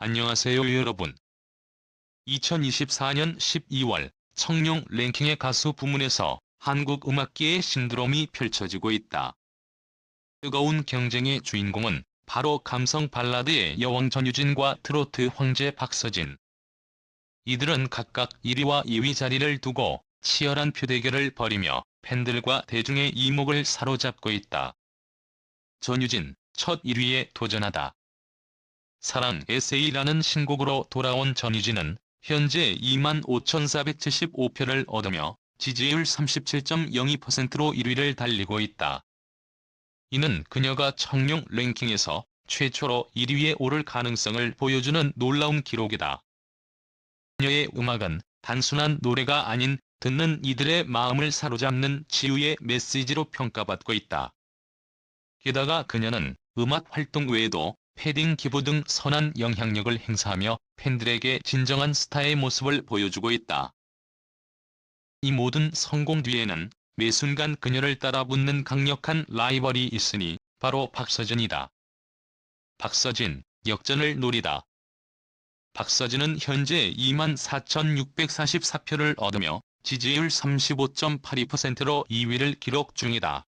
안녕하세요 여러분. 2024년 12월 청룡 랭킹의 가수 부문에서 한국 음악계의 신드롬이 펼쳐지고 있다. 뜨거운 경쟁의 주인공은 바로 감성 발라드의 여왕 전유진과 트로트 황제 박서진. 이들은 각각 1위와 2위 자리를 두고 치열한 표대결을 벌이며 팬들과 대중의 이목을 사로잡고 있다. 전유진, 첫 1위에 도전하다. 사랑 에세이라는 신곡으로 돌아온 전유진은 현재 25,475표를 얻으며 지지율 37.02%로 1위를 달리고 있다. 이는 그녀가 청룡 랭킹에서 최초로 1위에 오를 가능성을 보여주는 놀라운 기록이다. 그녀의 음악은 단순한 노래가 아닌 듣는 이들의 마음을 사로잡는 치유의 메시지로 평가받고 있다. 게다가 그녀는 음악 활동 외에도 패딩 기부 등 선한 영향력을 행사하며 팬들에게 진정한 스타의 모습을 보여주고 있다. 이 모든 성공 뒤에는 매 순간 그녀를 따라붙는 강력한 라이벌이 있으니 바로 박서진이다. 박서진, 역전을 노리다. 박서진은 현재 24,644표를 얻으며 지지율 35.82%로 2위를 기록 중이다.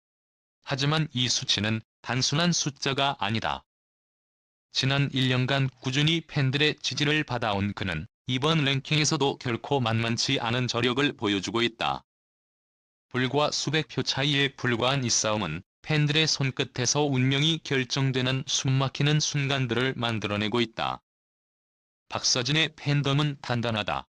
하지만 이 수치는 단순한 숫자가 아니다. 지난 1년간 꾸준히 팬들의 지지를 받아온 그는 이번 랭킹에서도 결코 만만치 않은 저력을 보여주고 있다. 불과 수백 표 차이에 불과한 이 싸움은 팬들의 손끝에서 운명이 결정되는 숨막히는 순간들을 만들어내고 있다. 박서진의 팬덤은 단단하다.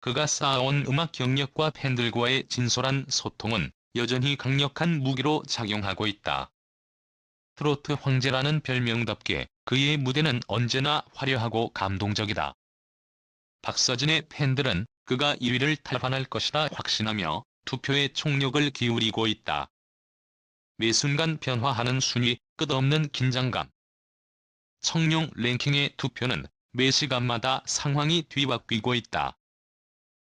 그가 쌓아온 음악 경력과 팬들과의 진솔한 소통은 여전히 강력한 무기로 작용하고 있다. 트로트 황제라는 별명답게 그의 무대는 언제나 화려하고 감동적이다. 박서진의 팬들은 그가 1위를 탈환할 것이라 확신하며 투표에 총력을 기울이고 있다. 매 순간 변화하는 순위, 끝없는 긴장감. 청룡 랭킹의 투표는 매 시간마다 상황이 뒤바뀌고 있다.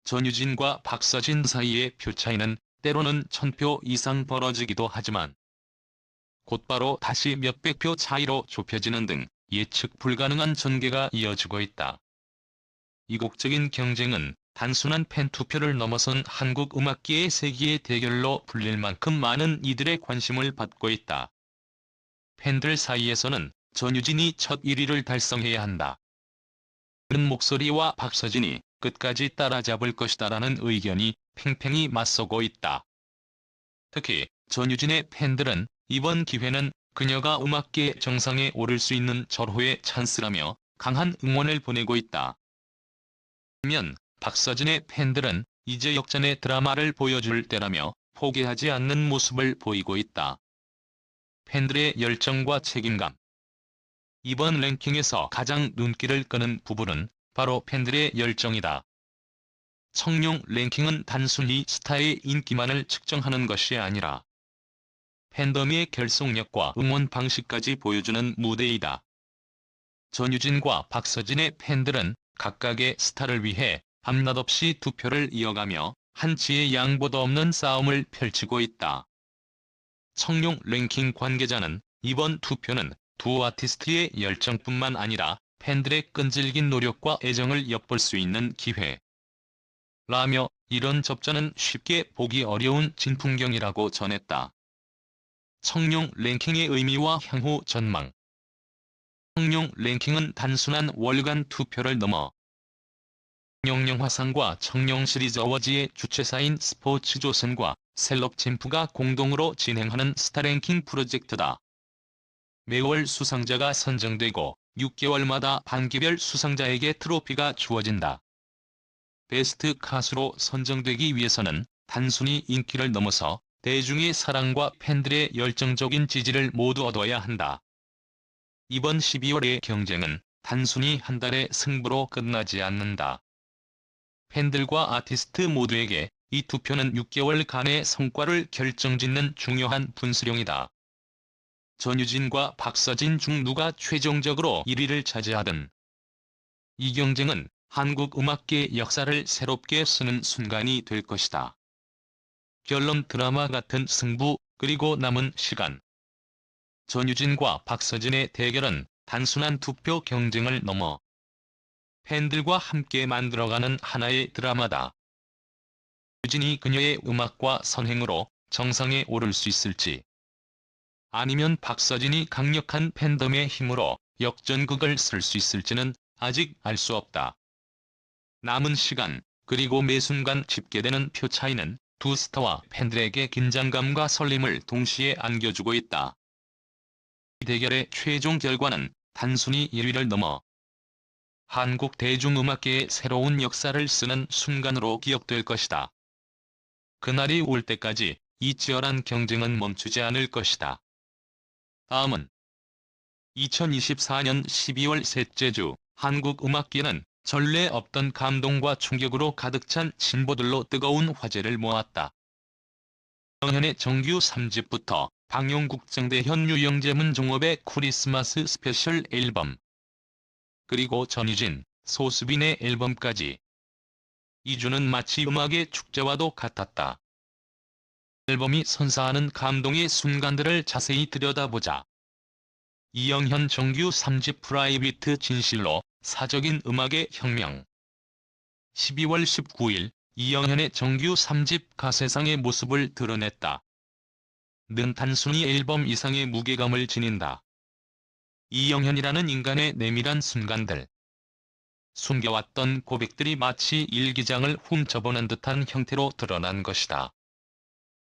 전유진과 박서진 사이의 표 차이는 때로는 천표 이상 벌어지기도 하지만 곧바로 다시 몇백 표 차이로 좁혀지는 등 예측 불가능한 전개가 이어지고 있다. 이국적인 경쟁은 단순한 팬 투표를 넘어선 한국 음악계의 세기의 대결로 불릴 만큼 많은 이들의 관심을 받고 있다. 팬들 사이에서는 전유진이 첫 1위를 달성해야 한다. 그런 목소리와 박서진이 끝까지 따라잡을 것이다라는 의견이 팽팽히 맞서고 있다. 특히 전유진의 팬들은 이번 기회는 그녀가 음악계 정상에 오를 수 있는 절호의 찬스라며 강한 응원을 보내고 있다. 면 박서진의 팬들은 이제 역전의 드라마를 보여줄 때라며 포기하지 않는 모습을 보이고 있다. 팬들의 열정과 책임감 이번 랭킹에서 가장 눈길을 끄는 부분은 바로 팬들의 열정이다. 청룡 랭킹은 단순히 스타의 인기만을 측정하는 것이 아니라 팬덤의 결속력과 응원 방식까지 보여주는 무대이다. 전유진과 박서진의 팬들은 각각의 스타를 위해 밤낮 없이 투표를 이어가며 한치의 양보도 없는 싸움을 펼치고 있다. 청룡 랭킹 관계자는 이번 투표는 두 아티스트의 열정뿐만 아니라 팬들의 끈질긴 노력과 애정을 엿볼 수 있는 기회. 라며 이런 접전은 쉽게 보기 어려운 진풍경이라고 전했다. 청룡 랭킹의 의미와 향후 전망 청룡 랭킹은 단순한 월간 투표를 넘어 청룡영화상과 청룡 시리즈 어워즈의 주최사인 스포츠조선과 셀럽챔프가 공동으로 진행하는 스타랭킹 프로젝트다. 매월 수상자가 선정되고 6개월마다 반기별 수상자에게 트로피가 주어진다. 베스트 가수로 선정되기 위해서는 단순히 인기를 넘어서 대중의 사랑과 팬들의 열정적인 지지를 모두 얻어야 한다. 이번 12월의 경쟁은 단순히 한 달의 승부로 끝나지 않는다. 팬들과 아티스트 모두에게 이 투표는 6개월간의 성과를 결정짓는 중요한 분수령이다. 전유진과 박서진 중 누가 최종적으로 1위를 차지하든 이 경쟁은 한국 음악계 역사를 새롭게 쓰는 순간이 될 것이다. 결론 드라마 같은 승부, 그리고 남은 시간. 전유진과 박서진의 대결은 단순한 투표 경쟁을 넘어 팬들과 함께 만들어가는 하나의 드라마다. 유진이 그녀의 음악과 선행으로 정상에 오를 수 있을지 아니면 박서진이 강력한 팬덤의 힘으로 역전극을 쓸 수 있을지는 아직 알 수 없다. 남은 시간 그리고 매 순간 집계되는 표 차이는 두 스타와 팬들에게 긴장감과 설렘을 동시에 안겨주고 있다. 이 대결의 최종 결과는 단순히 1위를 넘어 한국 대중음악계의 새로운 역사를 쓰는 순간으로 기억될 것이다. 그날이 올 때까지 이 치열한 경쟁은 멈추지 않을 것이다. 다음은 2024년 12월 셋째 주 한국 음악계는 전례 없던 감동과 충격으로 가득 찬 진보들로 뜨거운 화제를 모았다. 영현의 정규 3집부터 방용국정대 현유영재문 종업의 크리스마스 스페셜 앨범 그리고 전유진, 소수빈의 앨범까지 이 주는 마치 음악의 축제와도 같았다. 앨범이 선사하는 감동의 순간들을 자세히 들여다보자. 이영현 정규 3집 프라이비트 진실로 사적인 음악의 혁명 12월 19일 이영현의 정규 3집 가세상의 모습을 드러냈다. 는 단순히 앨범 이상의 무게감을 지닌다. 이영현이라는 인간의 내밀한 순간들. 숨겨왔던 고백들이 마치 일기장을 훔쳐보는 듯한 형태로 드러난 것이다.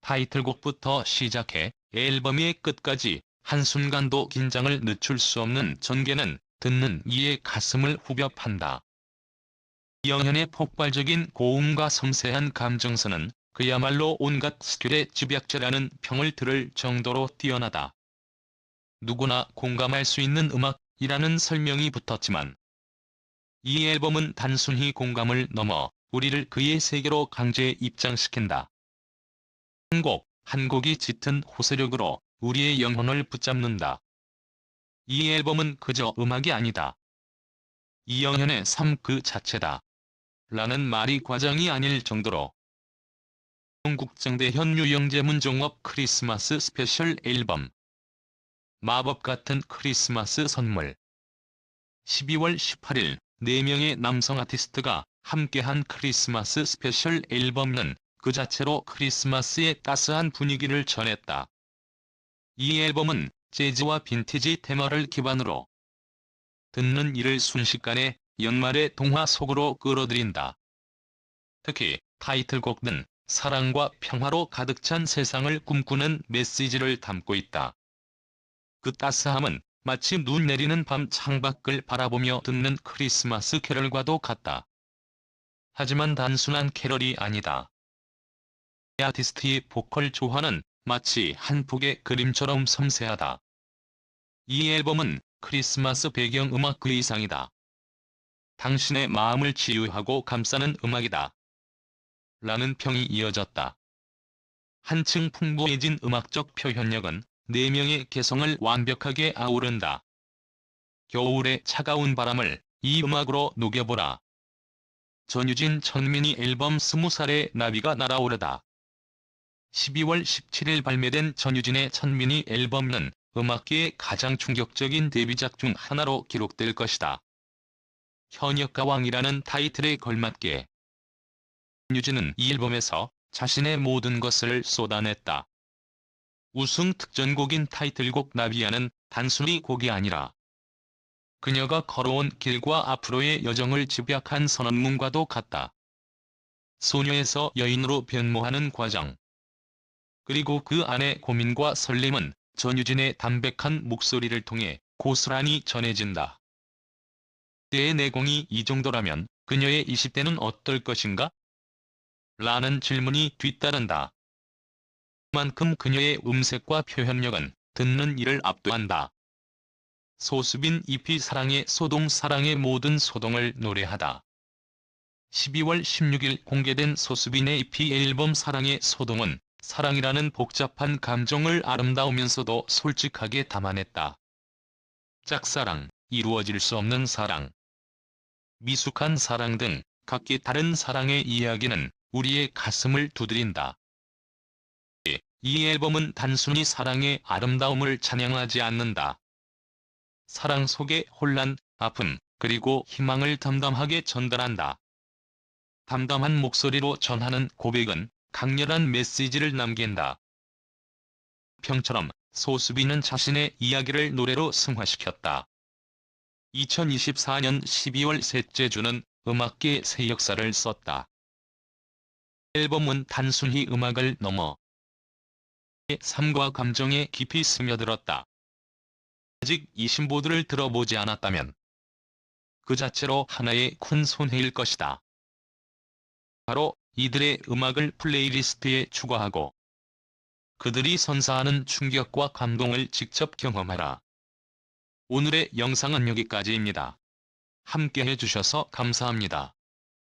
타이틀곡부터 시작해 앨범의 끝까지 한순간도 긴장을 늦출 수 없는 전개는 듣는 이의 가슴을 후벼 판다. 이영현의 폭발적인 고음과 섬세한 감정선은 그야말로 온갖 스킬의 집약제라는 평을 들을 정도로 뛰어나다. 누구나 공감할 수 있는 음악이라는 설명이 붙었지만 이 앨범은 단순히 공감을 넘어 우리를 그의 세계로 강제 입장시킨다. 한 곡, 한 곡이 짙은 호소력으로 우리의 영혼을 붙잡는다. 이 앨범은 그저 음악이 아니다. 이영현의 삶 그 자체다. 라는 말이 과장이 아닐 정도로 국정대 현유영재 문종업 크리스마스 스페셜 앨범 마법 같은 크리스마스 선물 12월 18일 4명의 남성 아티스트가 함께한 크리스마스 스페셜 앨범은 그 자체로 크리스마스의 따스한 분위기를 전했다. 이 앨범은 재즈와 빈티지 테마를 기반으로 듣는 이를 순식간에 연말의 동화 속으로 끌어들인다. 특히 타이틀곡은 사랑과 평화로 가득 찬 세상을 꿈꾸는 메시지를 담고 있다. 그 따스함은 마치 눈 내리는 밤 창밖을 바라보며 듣는 크리스마스 캐럴과도 같다. 하지만 단순한 캐럴이 아니다. 아티스트의 보컬 조화는 마치 한 폭의 그림처럼 섬세하다. 이 앨범은 크리스마스 배경 음악 그 이상이다. 당신의 마음을 치유하고 감싸는 음악이다. 라는 평이 이어졌다. 한층 풍부해진 음악적 표현력은 4명의 개성을 완벽하게 아우른다. 겨울의 차가운 바람을 이 음악으로 녹여보라. 전유진 천민이 앨범 20살의 나비가 날아오르다. 12월 17일 발매된 전유진의 천민이 앨범은 음악계의 가장 충격적인 데뷔작 중 하나로 기록될 것이다. 현역가왕이라는 타이틀에 걸맞게 전유진은 이 앨범에서 자신의 모든 것을 쏟아냈다. 우승 특전곡인 타이틀곡 나비야는 단순히 곡이 아니라 그녀가 걸어온 길과 앞으로의 여정을 집약한 선언문과도 같다. 소녀에서 여인으로 변모하는 과정. 그리고 그 안의 고민과 설렘은 전유진의 담백한 목소리를 통해 고스란히 전해진다. 때의 내공이 이 정도라면 그녀의 20대는 어떨 것인가? 라는 질문이 뒤따른다. 만큼 그녀의 음색과 표현력은 듣는 이를 압도한다. 소수빈 EP 사랑의 소동 사랑의 모든 소동을 노래하다. 12월 16일 공개된 소수빈의 EP 앨범 사랑의 소동은 사랑이라는 복잡한 감정을 아름다우면서도 솔직하게 담아냈다. 짝사랑, 이루어질 수 없는 사랑, 미숙한 사랑 등 각기 다른 사랑의 이야기는 우리의 가슴을 두드린다. 이 앨범은 단순히 사랑의 아름다움을 찬양하지 않는다. 사랑 속의 혼란, 아픔, 그리고 희망을 담담하게 전달한다. 담담한 목소리로 전하는 고백은 강렬한 메시지를 남긴다. 평처럼 소수비는 자신의 이야기를 노래로 승화시켰다. 2024년 12월 셋째 주는 음악계의 새 역사를 썼다. 앨범은 단순히 음악을 넘어 삶과 감정에 깊이 스며들었다. 아직 이 신보들을 들어보지 않았다면 그 자체로 하나의 큰 손해일 것이다. 바로 이들의 음악을 플레이리스트에 추가하고 그들이 선사하는 충격과 감동을 직접 경험하라. 오늘의 영상은 여기까지입니다. 함께 해주셔서 감사합니다.